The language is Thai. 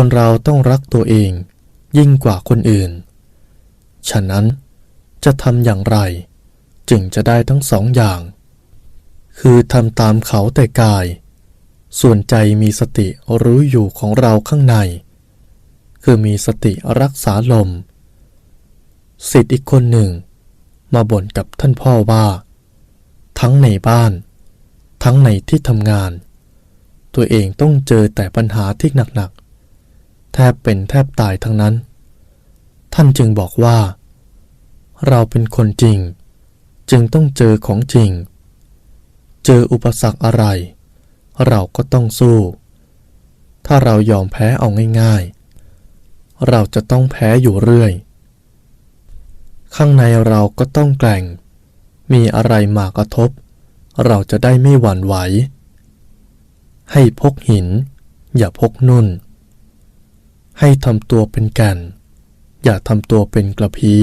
คนเราต้องรักตัวเอง ยิ่งกว่าคนอื่น ฉะนั้นจะทำอย่างไร จึงจะได้ทั้งสองอย่าง คือทำตามเขาแต่กาย ส่วนใจมีสติรู้อยู่ของเราข้างใน คือมีสติรักษาลมสิทธิ์อีกคนหนึ่ง มาบ่นกับท่านพ่อว่า ทั้งในบ้าน ทั้งในที่ทำงาน ตัวเองต้องเจอแต่ปัญหาที่หนักๆ แทบเป็นแทบตายทั้งนั้น ท่านจึงบอกว่า เราเป็นคนจริง จึงต้องเจอของจริง เจออุปสรรคอะไร เราก็ต้องสู้ ถ้าเรายอมแพ้เอาง่ายๆ เราจะต้องแพ้อยู่เรื่อย ข้างในเราก็ต้องแกร่ง มีอะไรมากระทบ เราจะได้ไม่หวั่นไหว ให้พกหิน อย่าพกนุ่น ให้ทำตัวเป็นแก่นอย่าทำตัวเป็นกระพี้